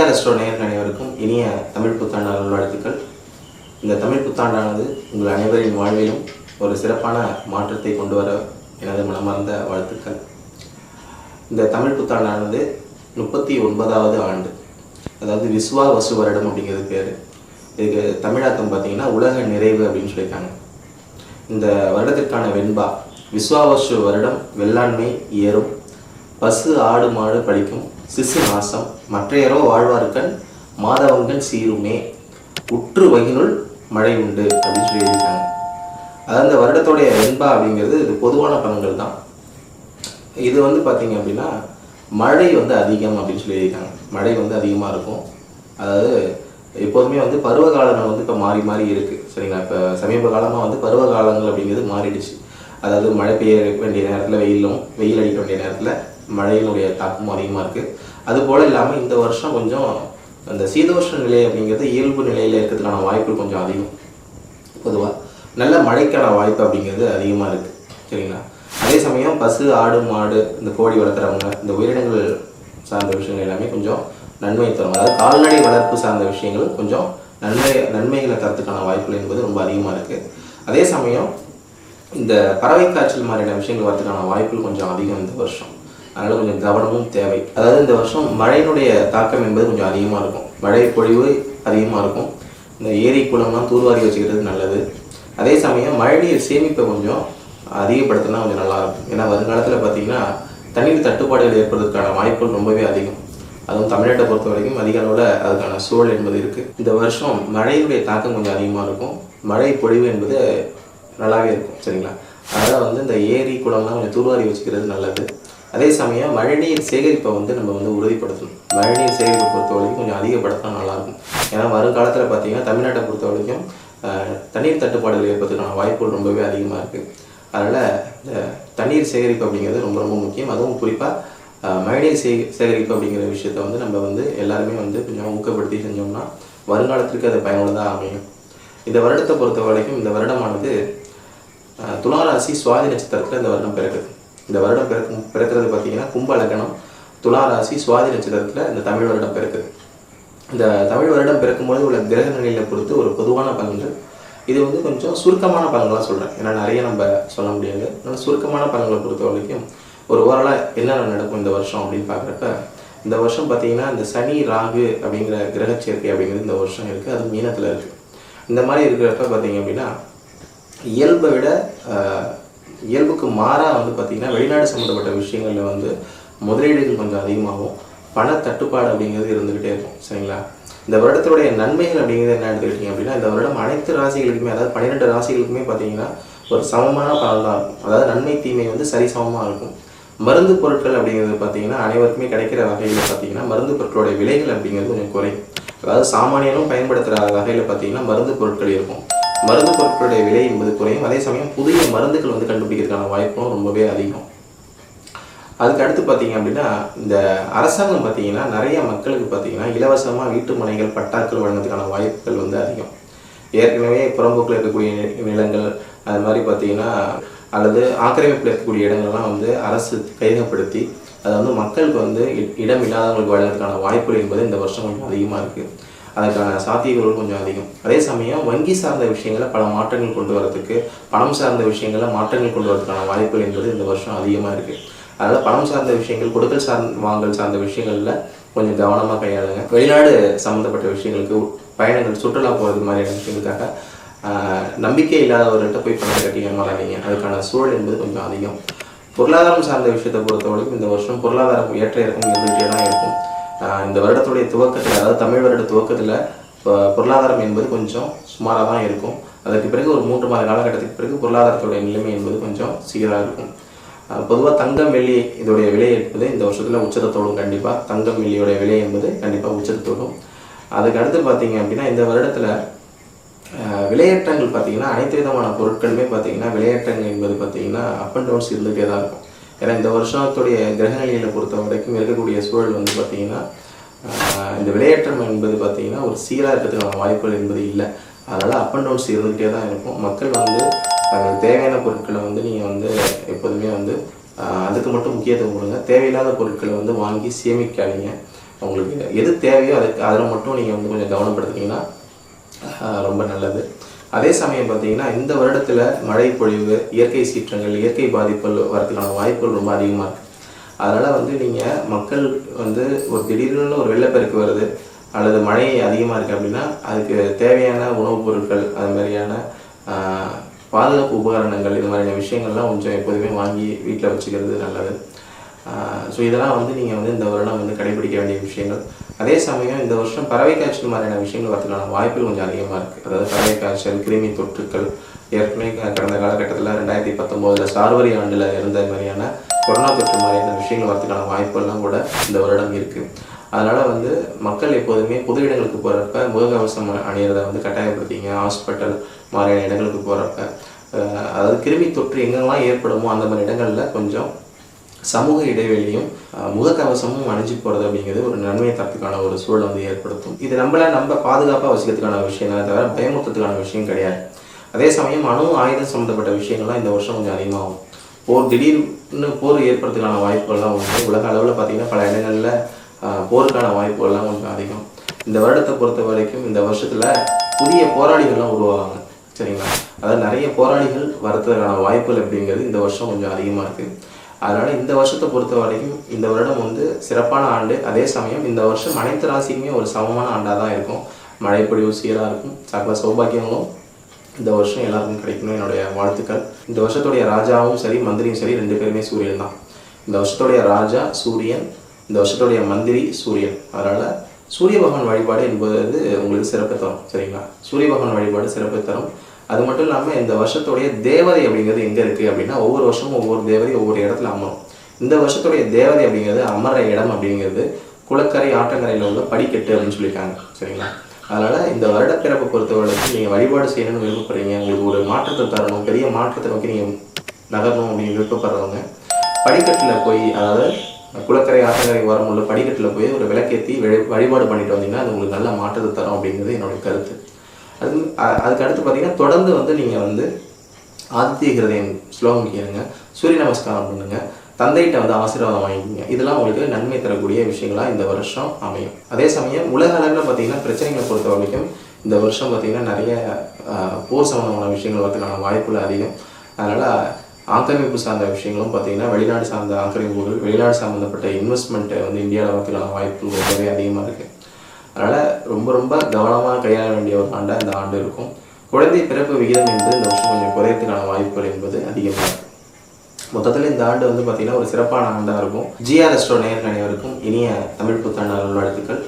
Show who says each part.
Speaker 1: TR astro நேயர்கள் அனைவருக்கும் இனிய தமிழ் புத்தாண்டு நல்வாழ்த்துக்கள். இந்த தமிழ் புத்தாண்டானது உங்கள் அனைவரின் வாழ்விலும் ஒரு சிறப்பான மாற்றத்தை கொண்டு வர எனது மனமார்ந்த வாழ்த்துக்கள். இந்த தமிழ் புத்தாண்டானது முப்பத்தி ஒன்பதாவது ஆண்டு. அதாவது விஸ்வா வசு வருடம் அப்படிங்கிறது பேர். இதுக்கு தமிழாக்கம் பார்த்தீங்கன்னா உலக நிறைவு அப்படின்னு சொல்லியிருக்காங்க. இந்த வருடத்திற்கான வெண்பா விஸ்வாவசு வருடம் வெள்ளாண்மை ஏறும். பசு ஆடு மாடு பழிக்கும். சிசு நாசம் மற்றையரோ வாழ்வார்க்கண் மாதவங்கள் சீருமே. உற்று வகினுள் மழை உண்டு அப்படின்னு சொல்லி அதாவது இந்த வருடத்தோடைய வெண்பா அப்படிங்கிறது இது பொதுவான பலன்கள் தான். இது வந்து பார்த்தீங்க அப்படின்னா மழை வந்து அதிகம் அப்படின்னு சொல்லி மழை வந்து அதிகமாக இருக்கும். அதாவது எப்போதுமே வந்து பருவ காலங்கள் வந்து இப்போ மாறி மாறி இருக்குது சரிங்களா? இப்போ சமீப காலமாக வந்து பருவ காலங்கள் அப்படிங்கிறது மாறிடுச்சு. அதாவது மழை பெய்ய வேண்டிய நேரத்தில் வெயிலும் வெயில் அடிக்க வேண்டிய நேரத்தில் மழையினுடைய தாக்கமும் அதிகமாக இருக்குது அதுபோல் இல்லாமல் இந்த வருஷம் கொஞ்சம் அந்த சீதோஷ நிலை அப்படிங்கிறது இயல்பு நிலையில் இருக்கிறதுக்கான வாய்ப்பு கொஞ்சம் அதிகம். பொதுவாக நல்ல மழைக்கான வாய்ப்பு அப்படிங்கிறது அதிகமாக இருக்குது சரிங்களா? அதே சமயம் பசு ஆடு மாடு இந்த கோழி வளர்க்குறவங்க இந்த உயிரினங்கள் சார்ந்த விஷயங்கள் எல்லாமே கொஞ்சம் நன்மை தரும். அதாவது கால்நடை வளர்ப்பு சார்ந்த விஷயங்கள் கொஞ்சம் நன்மை நன்மைகளை தரத்துக்கான வாய்ப்புகள் என்பது ரொம்ப அதிகமாக இருக்குது அதே சமயம் இந்த பறவை காய்ச்சல் மாதிரியான விஷயங்கள் வரதுக்கான வாய்ப்புகள் கொஞ்சம் அதிகம் இந்த வருஷம். அதனால் கொஞ்சம் கவனமும் தேவை. அதாவது இந்த வருஷம் மழையினுடைய தாக்கம் என்பது கொஞ்சம் அதிகமாக இருக்கும். மழை பொழிவு அதிகமாக இருக்கும். இந்த ஏரி குளம்லாம் தூர்வாரி வச்சுக்கிறது நல்லது. அதே சமயம் மழைநீர் சேமிப்பை கொஞ்சம் அதிகப்படுத்தினா கொஞ்சம் நல்லாயிருக்கும் ஏன்னா வருங்காலத்தில் பார்த்தீங்கன்னா தண்ணீர் தட்டுப்பாடுகள் ஏற்படுவதற்கான வாய்ப்புகள் ரொம்பவே அதிகம். அதுவும் தமிழ்நாட்டை பொறுத்த வரைக்கும் அதிக அளவில் அதுக்கான சூழல் என்பது இருக்குது இந்த வருஷம் மழையினுடைய தாக்கம் கொஞ்சம் அதிகமாக இருக்கும். மழை பொழிவு என்பது நல்லாவே இருக்கும். சரிங்களா? அதனால் வந்து இந்த ஏரி குளம்லாம் கொஞ்சம் தூர்வாரி வச்சுக்கிறது நல்லது. அதே சமயம் மழைநீர் சேகரிப்பை வந்து நம்ம வந்து உறுதிப்படுத்தணும். மழைநீர் சேகரிப்பை பொறுத்த வரைக்கும் கொஞ்சம் அதிகப்படுத்தினா நல்லாயிருக்கும். ஏன்னா வருங்காலத்தில் பார்த்தீங்கன்னா தமிழ்நாட்டை பொறுத்த வரைக்கும் தண்ணீர் தட்டுப்பாடுகள் ஏற்படுறதுக்கான வாய்ப்புகள் ரொம்பவே அதிகமாக இருக்குது அதனால் இந்த தண்ணீர் சேகரிப்பு அப்படிங்கிறது ரொம்ப ரொம்ப முக்கியம். அதுவும் குறிப்பாக மழைநீர் சே சேகரிப்பு அப்படிங்கிற விஷயத்த வந்து நம்ம வந்து எல்லாருமே வந்து கொஞ்சம் ஊக்கப்படுத்தி செஞ்சோம்னா வருங்காலத்திற்கு அது பயனுள்ளதாக அமையும். இந்த வருடத்தை பொறுத்த வரைக்கும் இந்த வருடமானது துளாராசி ராசி சுவாதி நட்சத்திரத்தில் இந்த வருடம் பிறகு இந்த வருடம் பிறக்கும் பிறக்கிறது பார்த்தீங்கன்னா கும்ப லக்னம் துலா ராசி சுவாதி நட்சத்திரத்தில் இந்த தமிழ் வருடம் பிறக்குது. இந்த தமிழ் வருடம் பிறக்கும்போது உள்ள கிரக நிலையில பொறுத்து ஒரு பொதுவான பலன்கள். இது வந்து கொஞ்சம் சுருக்கமான பலன்களாக சொல்கிறேன் ஏன்னா நிறைய நம்ம சொல்ல முடியாது. ஆனால் சுருக்கமான பலன்களை பொறுத்த வரைக்கும் ஒரு ஓரளவு என்னென்ன நடக்கும் இந்த வருஷம் அப்படின்னு பார்க்குறப்ப இந்த வருஷம் பார்த்தீங்கன்னா இந்த சனி ராகு அப்படிங்கிற கிரக சேர்க்கை அப்படிங்கிறது இந்த வருஷம் இருக்குது அது மீனத்தில் இருக்குது இந்த மாதிரி இருக்கிறப்ப பார்த்தீங்க அப்படின்னா இயல்பை விட இயல்புக்கு மாறாக வந்து பார்த்திங்கன்னா வெளிநாடு சம்மந்தப்பட்ட விஷயங்களில் வந்து முதலீடுகள் கொஞ்சம் அதிகமாகும். பண தட்டுப்பாடு அப்படிங்கிறது இருந்துக்கிட்டே இருக்கும். சரிங்களா? இந்த வருடத்துடைய நன்மைகள் அப்படிங்கிறது என்ன எடுத்துக்கிட்டிங்க அப்படின்னா இந்த வருடம் அனைத்து ராசிகளுக்குமே அதாவது பன்னிரெண்டு ராசிகளுக்குமே பார்த்தீங்கன்னா ஒரு சமமான பலன் தான் இருக்கும். அதாவது நன்மை தீமை வந்து சரிசமமாக இருக்கும். மருந்து பொருட்கள் அப்படிங்கிறது பார்த்தீங்கன்னா அனைவருக்குமே கிடைக்கிற வகையில் பார்த்தீங்கன்னா மருந்து பொருட்களுடைய விலைகள் அப்படிங்கிறது கொஞ்சம் குறையும். அதாவது சாமானியனும் பயன்படுத்துகிற வகையில் பார்த்தீங்கன்னா மருந்து பொருட்கள் இருக்கும். மருந்து பொருட்களுடைய விலை என்பது குறையும். அதே சமயம் புதிய மருந்துகள் வந்து கண்டுபிடிக்கிறதுக்கான வாய்ப்பும் ரொம்பவே அதிகம். அதுக்கு அடுத்து பார்த்தீங்க அப்படின்னா இந்த அரசாங்கம் பார்த்தீங்கன்னா நிறைய மக்களுக்கு பார்த்தீங்கன்னா இலவசமாக வீட்டு மனைகள் பட்டாக்கள் வழங்குறதுக்கான வாய்ப்புகள் வந்து அதிகம். ஏற்கனவே புறம்போக்கில் இருக்கக்கூடிய நிலங்கள் அது மாதிரி பார்த்தீங்கன்னா அல்லது ஆக்கிரமிப்பில் இருக்கக்கூடிய இடங்கள்லாம் வந்து அரசு கையகப்படுத்தி அதை வந்து மக்களுக்கு வந்து இ- இடம் இல்லாதவங்களுக்கு வழங்குறதுக்கான வாய்ப்புகள் என்பது இந்த வருஷம் கொஞ்சம் அதிகமாக இருக்குது அதுக்கான சாத்தியங்களும் கொஞ்சம் அதிகம். அதே சமயம் வங்கி சார்ந்த விஷயங்களை பல மாற்றங்கள் கொண்டு வரதுக்கு பணம் சார்ந்த விஷயங்களை மாற்றங்கள் கொண்டு வரதுக்கான வாய்ப்புகள் என்பது இந்த வருஷம் அதிகமாக இருக்குது அதனால் பணம் சார்ந்த விஷயங்கள் கொடுக்கல் சார் வாங்கல் சார்ந்த விஷயங்களில் கொஞ்சம் கவனமாக கையாளுங்க. வெளிநாடு சம்மந்தப்பட்ட விஷயங்களுக்கு பயணங்கள் சுற்றுலா போகிறது மாதிரியான விஷயங்களுக்காக நம்பிக்கை இல்லாதவர்கிட்ட போய் பணம் கட்டி ஏமாறாதீங்க. அதுக்கான சூழல் என்பது கொஞ்சம் அதிகம். பொருளாதாரம் சார்ந்த விஷயத்தை பொறுத்தவரைக்கும் இந்த வருஷம் பொருளாதாரம் ஏற்ற இறக்கம் இருந்துகிட்டே தான் இருக்கும். இந்த வருடத்துடைய துவக்கத்தில் அதாவது தமிழ் வருட துவக்கத்தில் பொருளாதாரம் என்பது கொஞ்சம் சுமாராக தான் இருக்கும். அதற்கு பிறகு ஒரு மூன்று மாத காலகட்டத்துக்கு பிறகு பொருளாதாரத்துடைய நிலைமை என்பது கொஞ்சம் சீராக இருக்கும். பொதுவாக தங்கம் வெள்ளி இதோடைய விலை என்பது இந்த வருஷத்தில் உச்சத்தோடும் கண்டிப்பாக தங்கம் வெள்ளியோடைய விலை என்பது கண்டிப்பாக உச்சத்தோடும். அதுக்கு அடுத்து பார்த்தீங்க அப்படின்னா இந்த வருடத்தில் விலையேற்றங்கள் பார்த்தீங்கன்னா அனைத்து விதமான பொருட்களுமே பார்த்தீங்கன்னா விலையேற்றங்கள் என்பது பார்த்தீங்கன்னா அப் அண்ட் டவுன்ஸ் இருந்துகிட்டே தான் இருக்கும். ஏன்னா இந்த வருஷத்துடைய கிரகநிலைகளை பொறுத்த வரைக்கும் இருக்கக்கூடிய சூழல் வந்து பார்த்தீங்கன்னா இந்த விலையேற்றம் என்பது பார்த்தீங்கன்னா ஒரு சீராக இருக்கிறதுக்கான வாய்ப்புகள் என்பது இல்லை. அதனால் அப் அண்ட் டவுன்ஸ் இருந்துகிட்டே தான் இருக்கும். மக்கள் வந்து தங்களுக்கு தேவையான பொருட்களை வந்து நீங்கள் வந்து எப்போதுமே வந்து அதுக்கு மட்டும் முக்கியத்துவம் கொடுங்க. தேவையில்லாத பொருட்களை வந்து வாங்கி சேமிக்காதீங்க. உங்களுக்கு எது தேவையோ அதுக்கு அதில் மட்டும் நீங்கள் வந்து கொஞ்சம் கவனப்படுத்துனீங்கன்னா ரொம்ப நல்லது. அதே சமயம் பார்த்தீங்கன்னா இந்த வருடத்தில் மழை பொழிவு இயற்கை சீற்றங்கள் இயற்கை பாதிப்புகள் வரதுக்கான வாய்ப்புகள் ரொம்ப அதிகமாக இருக்குது அதனால் வந்து நீங்கள் மக்கள் வந்து ஒரு திடீர்னு ஒரு வெள்ளப்பெருக்கு வருது அல்லது மழை அதிகமாக இருக்குது அப்படின்னா அதுக்கு தேவையான உணவுப் பொருட்கள் அது மாதிரியான பாதுகாப்பு உபகரணங்கள் இது மாதிரியான விஷயங்கள்லாம் கொஞ்சம் எப்போதுமே வாங்கி வீட்டில் வச்சுக்கிறது நல்லது. ஸோ இதெல்லாம் வந்து நீங்கள் வந்து இந்த வருடம் வந்து கடைபிடிக்க வேண்டிய விஷயங்கள். அதே சமயம் இந்த வருஷம் பறவை காய்ச்சல் மாதிரியான விஷயங்கள் வரதுக்கான வாய்ப்புகள் கொஞ்சம் அதிகமாக இருக்குது அதாவது பறவை காய்ச்சல் கிருமி தொற்றுக்கள் ஏற்கனவே கடந்த காலகட்டத்தில் ரெண்டாயிரத்தி பத்தொம்போதில் சார்வரி ஆண்டில் இருந்த மாதிரியான கொரோனா தொற்று மாதிரியான விஷயங்கள் வரதுக்கான வாய்ப்புகள்லாம் கூட இந்த வருடம் இருக்குது அதனால் வந்து மக்கள் எப்போதுமே பொது இடங்களுக்கு போகிறப்ப முகக்கவசம் அணியிறதை வந்து கட்டாயப்படுத்திங்க. ஹாஸ்பிட்டல் மாதிரியான இடங்களுக்கு போகிறப்ப அதாவது கிருமி தொற்று எங்கெல்லாம் ஏற்படுமோ அந்த மாதிரி இடங்களில் கொஞ்சம் சமூக இடைவெளியும் முகக்கவசமும் அணிஞ்சு போகிறது அப்படிங்கிறது ஒரு நன்மையை தரத்துக்கான ஒரு சூழல் வந்து ஏற்படுத்தும். இது நம்மள நம்ம பாதுகாப்பாக வசிக்கிறதுக்கான விஷயம் தவிர பயமுறுத்துறதுக்கான விஷயம் கிடையாது. அதே சமயம் அணு ஆயுதம் சம்மந்தப்பட்ட விஷயங்கள்லாம் இந்த வருஷம் கொஞ்சம் அதிகமாகும். போர் திடீர்னு போர் ஏற்படுறதுக்கான வாய்ப்புகள்லாம் உண்டு. உலக அளவில் பார்த்திங்கன்னா பல இடங்களில் போருக்கான வாய்ப்புகள்லாம் கொஞ்சம் அதிகம். இந்த வருடத்தை பொறுத்த வரைக்கும் இந்த வருஷத்தில் புதிய போராளிகள்லாம் உருவாவாங்க. சரிங்களா? அதாவது நிறைய போராளிகள் வரதுக்கான வாய்ப்புகள் அப்படிங்கிறது இந்த வருஷம் கொஞ்சம் அதிகமாக இருக்குது அதனால் இந்த வருஷத்தை பொறுத்த வரைக்கும் இந்த வருடம் வந்து சிறப்பான ஆண்டு. அதே சமயம் இந்த வருஷம் அனைத்து ராசிக்குமே ஒரு சமமான ஆண்டாக தான் இருக்கும். மழைப்பொழிவு சீராக இருக்கும். சகல சௌபாகியங்களும் இந்த வருஷம் எல்லாருக்கும் கிடைக்கணும் என்னுடைய வாழ்த்துக்கள். இந்த வருஷத்துடைய ராஜாவும் சரி மந்திரியும் சரி ரெண்டு பேருமே சூரியன் தான். இந்த வருஷத்துடைய ராஜா சூரியன் இந்த வருஷத்துடைய மந்திரி சூரியன். அதனால் சூரிய பகவான் வழிபாடு என்பது உங்களுக்கு சிறப்பு தரும் சரிங்களா? சூரிய பகவான் வழிபாடு சிறப்பு தரும். அது மட்டும் இல்லாமல் இந்த வருஷத்துடைய தேவதை அப்படிங்கிறது எங்கே இருக்குது அப்படின்னா ஒவ்வொரு வருஷமும் ஒவ்வொரு தேவதை ஒவ்வொரு இடத்துல அமரும். இந்த வருஷத்துடைய தேவதை அப்படிங்கிறது அமர இடம் அப்படிங்கிறது குளக்கரை ஆட்டங்கரையில் உள்ள படிக்கட்டு அப்படின்னு சொல்லியிருக்காங்க. சரிங்களா? அதனால் இந்த வருடப்பிறப்பு பொறுத்தவரைக்கும் நீங்கள் வழிபாடு செய்யணும்னு விருப்பப்படுறீங்க உங்களுக்கு ஒரு மாற்றத்தை தரணும் பெரிய மாற்றத்தை நோக்கி நீங்கள் நகரணும் அப்படின்னு விருப்பப்படுறவங்க படிக்கட்டில் போய் அதாவது குளக்கரை ஆட்டங்கரை ஓரம் உள்ள படிக்கட்டில் போய் ஒரு விளக்கேற்றி வழிபாடு பண்ணிட்டு வந்தீங்கன்னா அது உங்களுக்கு நல்ல மாற்றத்தை தரும் அப்படிங்கிறது என்னுடைய கருத்து. அது அதுக்கு அடுத்து பார்த்தீங்கன்னா தொடர்ந்து வந்து நீங்கள் வந்து ஆதித்ய ஹிருதயம் ஸ்லோகம் கேளுங்க சூரிய நமஸ்காரம் பண்ணுங்க தந்தைகிட்ட வந்து ஆசீர்வாதம் வாங்கிக்கோங்க. இதெல்லாம் உங்களுக்கு நன்மை தரக்கூடிய விஷயங்களாக இந்த வருஷம் அமையும். அதே சமயம் உலக அளவில் பார்த்தீங்கன்னா பிரச்சனைகளை பொறுத்த வரைக்கும் இந்த வருஷம் பார்த்தீங்கன்னா நிறைய போர் சம்பந்தமான விஷயங்கள் வரதுக்கான வாய்ப்புகள் அதிகம். அதனால் ஆக்கிரமிப்பு சார்ந்த விஷயங்களும் பார்த்தீங்கன்னா வெளிநாடு சார்ந்த ஆக்கிரமிப்புகள் வெளிநாடு சம்மந்தப்பட்ட இன்வெஸ்ட்மெண்ட்டை வந்து இந்தியாவில் வரதுக்கான வாய்ப்புகள் ரொம்பவே அதிகமாக இருக்குது அதனால் ரொம்ப ரொம்ப கவனமாக கையாள வேண்டிய ஒரு ஆண்டாக இந்த ஆண்டு இருக்கும். குழந்தை பிறப்பு விகிதம் என்பது இந்த வருஷம் கொஞ்சம் குறையறதுக்கான வாய்ப்புகள் என்பது அதிகமாக இருக்கும் மொத்தத்தில் இந்த ஆண்டு வந்து பார்த்திங்கன்னா ஒரு சிறப்பான ஆண்டாக இருக்கும். ஜிஆர் ரெஸ்டோ நேயர்கள் அனைவருக்கும் இனிய தமிழ் புத்தாண்டு நல்வாழ்த்துக்கள்.